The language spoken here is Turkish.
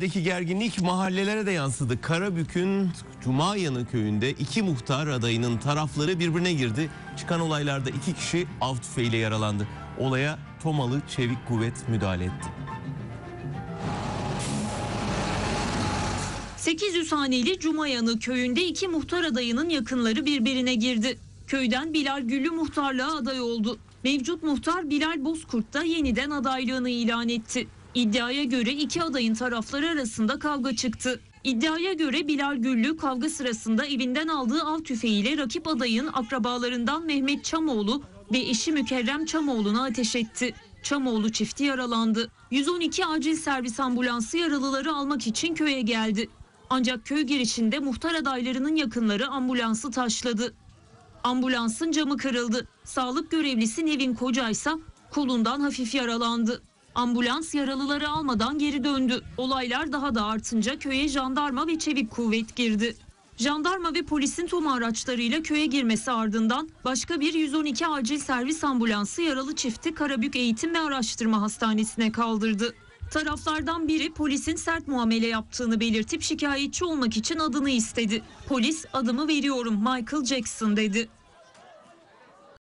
Deki gerginlik mahallelere de yansıdı. Karabük'ün Cumayanı köyünde iki muhtar adayının tarafları birbirine girdi. Çıkan olaylarda iki kişi av tüfeğiyle yaralandı. Olaya Tomalı Çevik Kuvvet müdahale etti. 800 haneli Cumayanı köyünde iki muhtar adayının yakınları birbirine girdi. Köyden Bilal Güllü muhtarlığa aday oldu. Mevcut muhtar Bilal Bozkurt da yeniden adaylığını ilan etti. İddiaya göre iki adayın tarafları arasında kavga çıktı. İddiaya göre Bilal Güllü kavga sırasında evinden aldığı av tüfeğiyle rakip adayın akrabalarından Mehmet Çamoğlu ve eşi Mükerrem Çamoğlu'na ateş etti. Çamoğlu çifti yaralandı. 112 acil servis ambulansı yaralıları almak için köye geldi. Ancak köy girişinde muhtar adaylarının yakınları ambulansı taşladı. Ambulansın camı kırıldı. Sağlık görevlisi Nevin Kocaysa kolundan hafif yaralandı. Ambulans yaralıları almadan geri döndü. Olaylar daha da artınca köye jandarma ve çevik kuvvet girdi. Jandarma ve polisin tüm araçlarıyla köye girmesi ardından başka bir 112 acil servis ambulansı yaralı çifti Karabük Eğitim ve Araştırma Hastanesi'ne kaldırdı. Taraflardan biri polisin sert muamele yaptığını belirtip şikayetçi olmak için adını istedi. Polis adımı veriyorum Michael Jackson dedi.